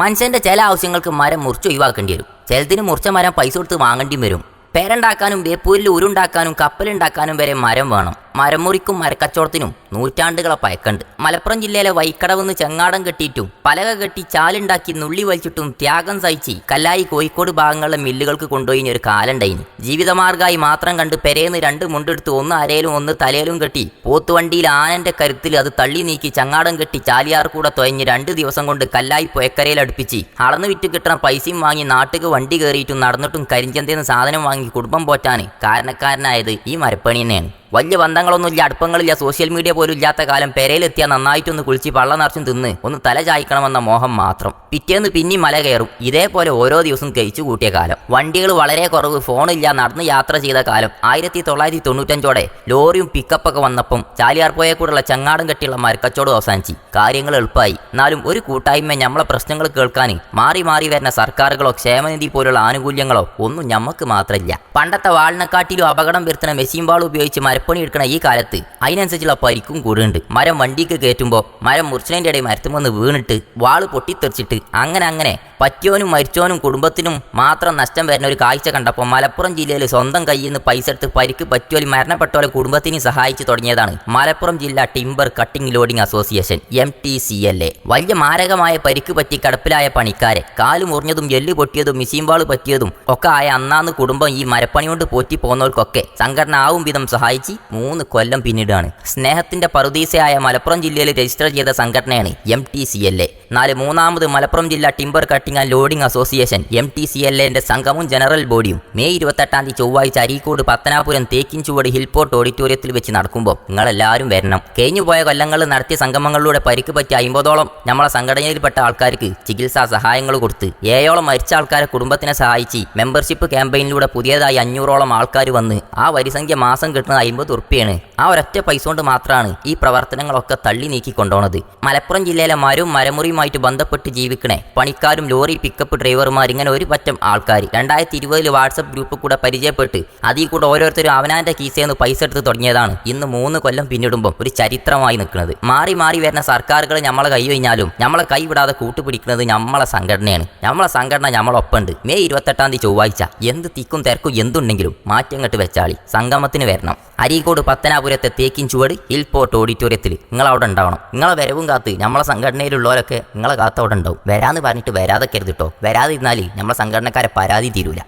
മനുഷ്യന്റെ ചില ആവശ്യങ്ങൾക്ക് മരം മുറിച്ച് ഒഴിവാക്കേണ്ടി വരും. ചിലതിന് മുറിച്ച മരം പൈസ കൊടുത്ത് വാങ്ങേണ്ടി വരും. പേരുണ്ടാക്കാനും വേപ്പൂരിൽ ഉരുണ്ടാക്കാനും കപ്പലുണ്ടാക്കാനും വരെ മരം വേണം. മരം മുറിക്കും മരക്കച്ചവടത്തിനും നൂറ്റാണ്ടുകളെ പയക്കണ്ട്. മലപ്പുറം ജില്ലയിലെ വൈക്കടവെന്ന് ചെങ്ങാടം കെട്ടിയിട്ടും പലക കെട്ടി ചാലുണ്ടാക്കി നുള്ളി വലിച്ചിട്ടും ത്യാഗം സഹിച്ച് കല്ലായി കോഴിക്കോട് ഭാഗങ്ങളിലെ മില്ലുകൾക്ക് കൊണ്ടുപോയി ഒരു കാലുണ്ടായിന്. ജീവിതമാർഗമായി മാത്രം കണ്ട് പെരേന്ന് രണ്ട് മുണ്ടെടുത്ത് ഒന്ന് അരയിലും ഒന്ന് തലയിലും കെട്ടി പോത്തുവണ്ടിയിൽ ആനന്റെ കരുത്തിൽ അത് തള്ളി നീക്കി ചങ്ങാടം കെട്ടി ചാലിയാർ കൂടെ രണ്ട് ദിവസം കൊണ്ട് കല്ലായി പുഴക്കരയിൽ അടുപ്പിച്ച് അളന്ന് വിറ്റ് കിട്ടണ പൈസയും വാങ്ങി നാട്ടുക്ക് വണ്ടി കയറിയിട്ടും നടന്നിട്ടും കരിഞ്ചന്തേന്ന് സാധനം വാങ്ങി കുടുംബം പോറ്റാൻ കാരണക്കാരനായത് ഈ മരപ്പണി തന്നെയാണ്. വലിയ ബന്ധങ്ങളൊന്നുമില്ല അടുപ്പങ്ങളില്ല സോഷ്യൽ മീഡിയ പോലും ഇല്ലാത്ത കാലം പെരയിലെത്തിയാൽ നന്നായിട്ടൊന്ന് കുളിച്ച് പള്ള നിറച്ചും തിന്ന് ഒന്ന് തല ചായ്ക്കണമെന്ന മോഹം മാത്രം. പിറ്റേന്ന് പിന്നെ മല കയറും. ഇതേപോലെ ഓരോ ദിവസം കഴിച്ചു കൂട്ടിയ കാലം. വണ്ടികൾ വളരെ കുറവ് ഫോണില്ല നടന്ന് യാത്ര ചെയ്ത കാലം. ആയിരത്തി തൊള്ളായിരത്തി തൊണ്ണൂറ്റഞ്ചോടെ ലോറിയും പിക്കപ്പൊക്കെ വന്നപ്പം ചാലിയാർ പോയ കൂടെയുള്ള ചങ്ങാടം കെട്ടിയുള്ള മരക്കച്ചോട് അവസാനിച്ചു. കാര്യങ്ങൾ എളുപ്പമായി. എന്നാലും ഒരു കൂട്ടായ്മ നമ്മളെ പ്രശ്നങ്ങൾ കേൾക്കാൻ മാറി മാറി വരുന്ന സർക്കാരുകളോ ക്ഷേമനിധി പോലുള്ള ആനുകൂല്യങ്ങളോ ഒന്നും ഞമ്മക്ക് മാത്രമില്ല പണ്ടത്തെ വാളിനെക്കാട്ടിലും അപകടം വരുത്തുന്ന മെഷീൻ വാൾ ഉപയോഗിച്ച് മരപ്പണി എടുക്കണ ഈ കാലത്ത് അതിനനുസരിച്ചുള്ള പരിക്കും കൂടുന്നുണ്ട്. മരം വണ്ടിക്ക് കയറ്റുമ്പോൾ മരം മുറിച്ചതിന്റെ ഇടയിൽ മരത്തുമെന്ന് വീണിട്ട് വാൾ പൊട്ടിത്തെറിച്ചിട്ട് അങ്ങനെ അങ്ങനെ പറ്റിയോനും മരിച്ചവനും കുടുംബത്തിനും മാത്രം നഷ്ടം വരുന്ന ഒരു കാഴ്ച കണ്ടപ്പോൾ മലപ്പുറം ജില്ലയിൽ സ്വന്തം കയ്യിൽ നിന്ന് പൈസ എടുത്ത് പരിക്ക് പറ്റിയോലും മരണപ്പെട്ടോലെ കുടുംബത്തിനും സഹായിച്ചു തുടങ്ങിയതാണ് മലപ്പുറം ജില്ലാ timber cutting loading association M T C L A. വലിയ മാരകമായ പരിക്ക് പറ്റി കടപ്പിലായ പണിക്കാരെ കാൽ മുറിഞ്ഞതും എല്ല് പൊട്ടിയതും മിസീംബാൾ പറ്റിയതും ഒക്കെ ആയ അന്നാന്ന് കുടുംബം ഈ മരപ്പണി കൊണ്ട് പോറ്റി പോകുന്നവർക്കൊക്കെ സംഘടന ആവും വിധം സഹായിച്ച് മൂന്ന് കൊല്ലം പിന്നീടാണ് സ്നേഹത്തിന്റെ പറുദീസയായ മലപ്പുറം ജില്ലയിൽ രജിസ്റ്റർ ചെയ്ത സംഘടനയാണ് M T C L A. നാല് മൂന്നാമത് മലപ്പുറം ജില്ലാ timber cutting and loading association M T C L എന്റെ സംഘവും ജനറൽ ബോഡിയും. മെയ് ഇരുപത്തെട്ടാം തീയതി ചൊവ്വാഴ്ച അരീക്കോട് പത്തനാപുരം തേക്കിൻചുവട് ഹിൽപോർട്ട് ഓഡിറ്റോറിയത്തിൽ വെച്ച് നടക്കുമ്പോൾ നിങ്ങളെല്ലാവരും വരണം. കഴിഞ്ഞുപോയ കൊല്ലങ്ങളിൽ നടത്തിയ സംഗമങ്ങളിലൂടെ പരിക്ക് പറ്റിയ അമ്പതോളം നമ്മളെ സംഘടനയിൽപ്പെട്ട ആൾക്കാർക്ക് ചികിത്സാ സഹായങ്ങൾ കൊടുത്ത് ഏഴോളം മരിച്ച ആൾക്കാരെ കുടുംബത്തിനെ സഹായിച്ച് മെമ്പർഷിപ്പ് ക്യാമ്പയിനിലൂടെ പുതിയതായി അഞ്ഞൂറോളം ആൾക്കാർ വന്ന് ആ വരിസംഖ്യ മാസം കിട്ടുന്നത് അമ്പത് ഉറുപ്പിയാണ്. ആ ഒരൊറ്റ പൈസ കൊണ്ട് മാത്രമാണ് ഈ പ്രവർത്തനങ്ങളൊക്കെ തള്ളി നീക്കി മലപ്പുറം ജില്ലയിലെ മരവും മരമുറിയുമായിട്ട് ബന്ധപ്പെട്ട് ജീവിക്കണേ. പണിക്കാരും ലോറി പിക്കപ്പ് ഡ്രൈവർമാർ ഇങ്ങനെ ഒരു പറ്റം ആൾക്കാർ രണ്ടായിരത്തി ഇരുപതിൽ വാട്സപ്പ് ഗ്രൂപ്പ് കൂടെ പരിചയപ്പെട്ട് അതിൽ കൂടെ ഓരോരുത്തരും അവനാന്റെ കീസയിൽ നിന്ന് പൈസ എടുത്ത് തുടങ്ങിയതാണ്. ഇന്ന് മൂന്ന് കൊല്ലം പിന്നിടുമ്പോൾ ഒരു ചരിത്രമായി നിൽക്കുന്നത്. മാറി മാറി വരുന്ന സർക്കാരുകൾ നമ്മളെ കൈ കഴിഞ്ഞാലും നമ്മളെ കൈ വിടാതെ കൂട്ടുപിടിക്കുന്നത് നമ്മളെ സംഘടനയാണ്. നമ്മളെ സംഘടന നമ്മളൊപ്പമുണ്ട് മെയ് ഇരുപത്തെട്ടാം തീയതി ചൊവ്വാഴ്ച. എന്ത് തിക്കും തിരക്കും എന്തുണ്ടെങ്കിലും മാറ്റം കെട്ട് വെച്ചാളി. സംഗമത്തിന് വരണം. അരീക്കോട് പത്തനാപുരത്തെ തേക്കിൻ ചുവട് ഹിൽപോർട്ട് ഓഡിറ്റോറിയത്തിൽ നിങ്ങൾ അവിടെ ഉണ്ടാവണം. നിങ്ങളെ വരവും കാത്ത് നമ്മളെ സംഘടനയിലുള്ളവരൊക്കെ നിങ്ങളെ കാത്തവിടെ ഉണ്ടാവും വരാന്ന് പറഞ്ഞിട്ട് വരാതെ കരുതിട്ടോ വരാതിരുന്നാൽ നമ്മളെ സംഘടനക്കാരെ പരാതി തീരൂല.